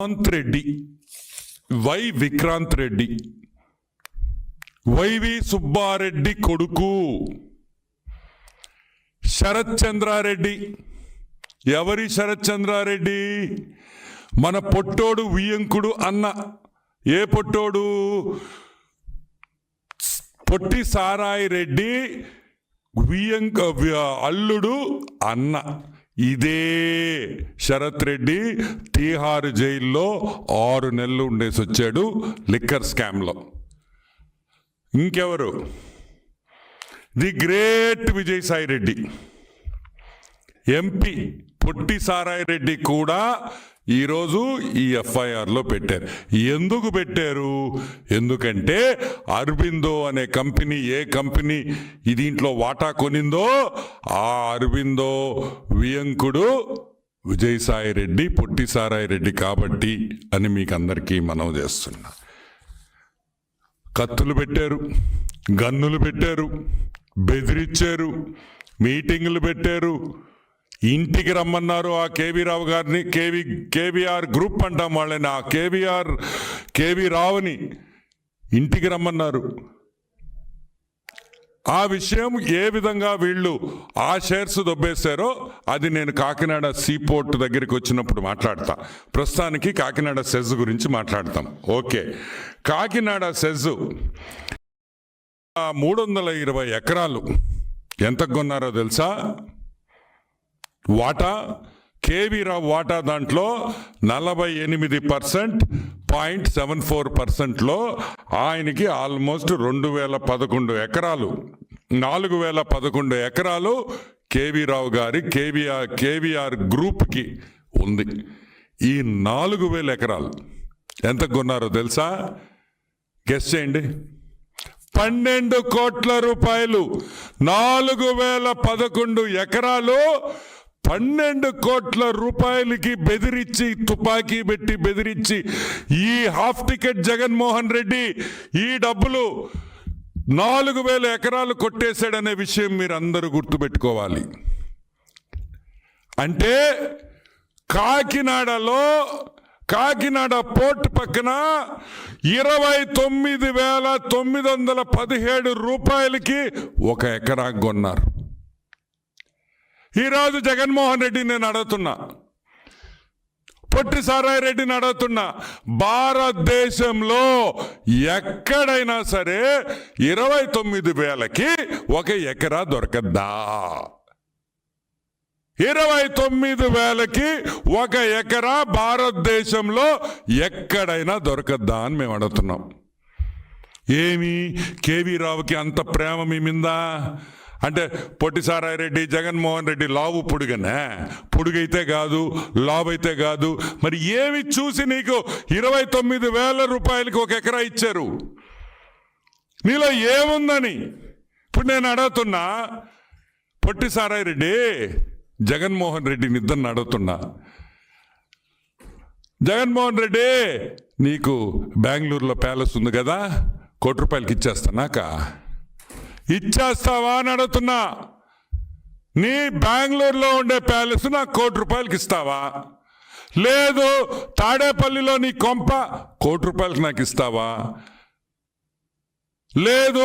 Vikranth Reddy Y Vikranth Reddy Y V Subba Reddy కొడుకు శరత్ చంద్రారెడ్డి. ఎవరి శరత్ చంద్రారెడ్డి? మన పొట్టోడు వియంకుడు అన్న. ఏ పొట్టోడు? పొట్టి సారాయి రెడ్డి వియంక అల్లుడు అన్న. ఇదే శరత్ రెడ్డి తీహార్ జైల్లో ఆరు నెలలు ఉండేసి వచ్చాడు లిక్కర్ స్కామ్లో. ఇంకెవరు? The great Vijayasai Reddy. MP పొట్టి సారాయి రెడ్డి కూడా ఈరోజు ఈ ఎఫ్ఐఆర్లో పెట్టారు. ఎందుకు పెట్టారు? ఎందుకంటే అరబిందో అనే కంపెనీ ఏ కంపెనీ దీంట్లో వాటా కొనిందో ఆ అరబిందో వియంకుడు విజయసాయి రెడ్డి పొట్టి సారాయి రెడ్డి కాబట్టి అని మీకు అందరికీ మనవి చేస్తున్నా. కత్తులు పెట్టారు గన్నులు పెట్టారు బెదిరించారు మీటింగులు పెట్టారు ఇంటికి రమ్మన్నారు ఆ కేవీ రావు గారిని. కేవీ కేవీఆర్ గ్రూప్ అంటాం వాళ్ళని. ఆ కేవీఆర్ కేవీ రావుని ఇంటికి రమ్మన్నారు. ఆ విషయం ఏ విధంగా వీళ్ళు ఆ షేర్స్ దొబ్బేశారో అది నేను కాకినాడ సీపోర్ట్ దగ్గరికి వచ్చినప్పుడు మాట్లాడతా. ప్రస్తుతానికి కాకినాడ సెజ్ గురించి మాట్లాడతాం. ఓకే. కాకినాడ సెజ్ మూడు వందల ఇరవై ఎకరాలు ఎంత కొన్నారో తెలుసా? వాటా కేవీ రావు వాటా దాంట్లో నలభై ఎనిమిది పర్సెంట్ పాయింట్ సెవెన్ ఫోర్ పర్సెంట్లో ఆయనకి ఆల్మోస్ట్ రెండు వేల పదకొండు ఎకరాలు. నాలుగు వేల పదకొండు ఎకరాలు కేవీ రావు గారి కేవీఆర్ కేవీఆర్ గ్రూప్కి ఉంది. ఈ నాలుగు వేల ఎకరాలు ఎంత కొన్నారో తెలుసా? గెస్ చేయండి. పన్నెండు కోట్ల రూపాయలు. నాలుగు వేల పదకొండు ఎకరాలు పన్నెండు కోట్ల రూపాయలకి బెదిరించి తుపాకీ పెట్టి బెదిరించి ఈ హాఫ్ టికెట్ జగన్మోహన్ రెడ్డి ఈ డబ్బులు నాలుగు వేల ఎకరాలు కొట్టేశాడనే విషయం మీరు అందరూ గుర్తుపెట్టుకోవాలి. అంటే కాకినాడలో కాకినాడ పోర్ట్ పక్కన ఇరవై తొమ్మిది వేల తొమ్మిది వందల పదిహేడు రూపాయలకి ఒక ఎకరా కొన్నారు. ఈరోజు జగన్మోహన్ రెడ్డి నేను అడుగుతున్నా. పొట్టి సారాయి రెడ్డిని అడుగుతున్నా. భారతదేశంలో ఎక్కడైనా సరే ఇరవై తొమ్మిది వేలకి ఒక ఎకరా దొరకద్దా? ఇరవై తొమ్మిది వేలకి ఒక ఎకరా భారతదేశంలో ఎక్కడైనా దొరకద్దా అని మేము అడుగుతున్నాం. ఏమి? కేవీ రావుకి అంత ప్రేమ మీ మిందా? అంటే పొట్టి సారాయి రెడ్డి జగన్మోహన్ రెడ్డి లావు పొడుగనే? పొడుగైతే కాదు లావైతే కాదు. మరి ఏమి చూసి నీకు ఇరవై తొమ్మిది వేల రూపాయలకి ఒక ఎకరా ఇచ్చారు? నీలో ఏముందని? ఇప్పుడు నేను అడుగుతున్నా పొట్టి సారాయి రెడ్డి జగన్మోహన్ రెడ్డి ఇద్దరిని అడుగుతున్నా. జగన్మోహన్ రెడ్డి నీకు బెంగళూరులో ప్యాలెస్ ఉంది కదా కోటి రూపాయలకి ఇచ్చేస్తానాక? ఇచ్చేస్తావా అని అడుగుతున్నా. నీ బెంగళూరులో ఉండే ప్యాలెస్ నాకు కోటి రూపాయలకి ఇస్తావా? లేదు తాడేపల్లిలో నీ కొంప కోటి రూపాయలకి నాకు ఇస్తావా? లేదు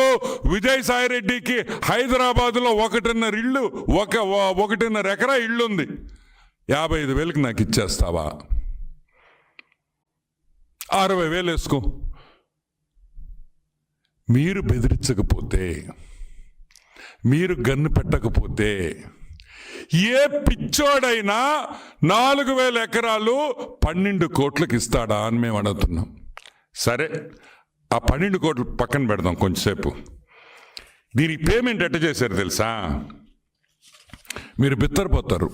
విజయసాయి రెడ్డికి హైదరాబాదులో ఒకటిన్నర ఇల్లు ఒక ఒకటిన్నర ఎకరా ఇల్లు ఉంది యాభై ఐదు వేలకు నాకు ఇచ్చేస్తావా? అరవై వేలు వేసుకో. మీరు బెదిరించకపోతే మీరు గన్ను పెట్టకపోతే ఏ పిచ్చోడైనా నాలుగు వేల ఎకరాలు పన్నెండు కోట్లకు ఇస్తాడా అని మేము అడుగుతున్నాం. సరే ఆ పన్నెండు కోట్లు పక్కన పెడదాం కొంచెంసేపు. దీనికి పేమెంట్ ఎట్ట చేశారు తెలుసా? మీరు బిత్తరపోతారు.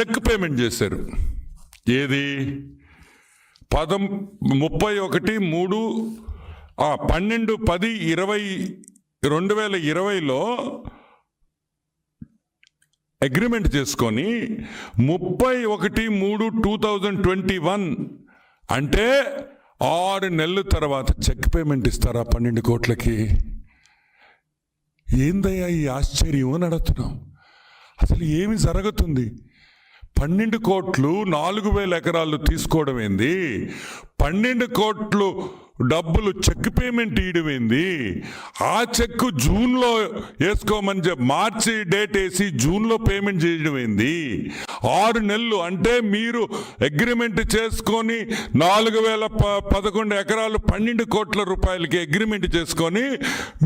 చెక్ పేమెంట్ చేశారు. ఏది? పదం ముప్పై ఒకటి మూడు పన్నెండు పది ఇరవై రెండు వేల ఇరవైలో అగ్రిమెంట్ చేసుకొని ముప్పై ఒకటి మూడు టూ థౌజండ్ ట్వంటీ వన్ అంటే ఆరు నెలల తర్వాత చెక్ పేమెంట్ ఇస్తారా పన్నెండు కోట్లకి? ఏందయ్యా ఈ ఆశ్చర్యం అని అడుగుతున్నాం. అసలు ఏమి జరుగుతుంది? పన్నెండు కోట్లు నాలుగు వేల ఎకరాలు తీసుకోవడం ఏంది? పన్నెండు కోట్లు డబ్బులు చెక్ పేమెంట్ ఇయడం ఏంది? ఆ చెక్ జూన్లో వేసుకోమని చెప్పి మార్చి డేట్ వేసి జూన్లో పేమెంట్ చేయడం ఏంది? ఆరు నెలలు అంటే మీరు అగ్రిమెంట్ చేసుకొని నాలుగు వేల ప పదకొండు ఎకరాలు పన్నెండు కోట్ల రూపాయలకి అగ్రిమెంట్ చేసుకొని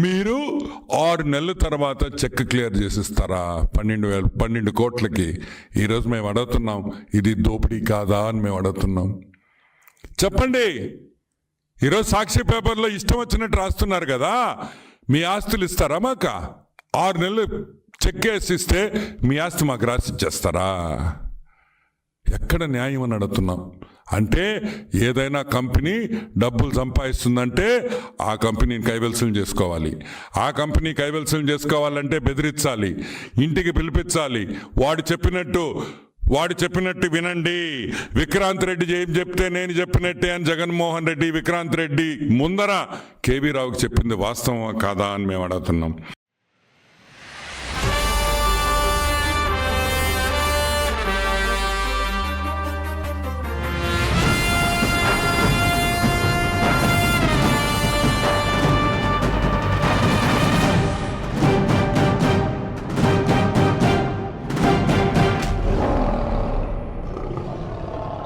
మీరు ఆరు నెలల తర్వాత చెక్ క్లియర్ చేసిస్తారా? పన్నెండు వేల పన్నెండు కోట్లకి. ఈరోజు మేము అడుగుతున్నాం ఇది దోపిడీ కాదా అని మేము అడుగుతున్నాం. చెప్పండి. ఈరోజు సాక్షి పేపర్లో ఇష్టం వచ్చినట్టు రాస్తున్నారు కదా మీ ఆస్తులు ఇస్తారా మాకు? ఆరు నెలలు చెక్ వేసి ఇస్తే మీ ఆస్తి మాకు రాసిచ్చేస్తారా ఎక్కడ న్యాయం అని అడుగుతున్నాం. అంటే ఏదైనా కంపెనీ డబ్బులు సంపాదిస్తుందంటే ఆ కంపెనీని కైవల్సం చేసుకోవాలి. ఆ కంపెనీ కైవల్సం చేసుకోవాలంటే బెదిరించాలి. ఇంటికి పిలిపించాలి. వాడు చెప్పినట్టు వాడు చెప్పినట్టు వినండి. విక్రాంత్ రెడ్డి ఏం చెప్తే నేను చెప్పినట్టే అని జగన్మోహన్ రెడ్డి విక్రాంత్ రెడ్డి ముందర కేవీ రావుకి చెప్పింది వాస్తవం కాదా అని మేము అడుగుతున్నాం.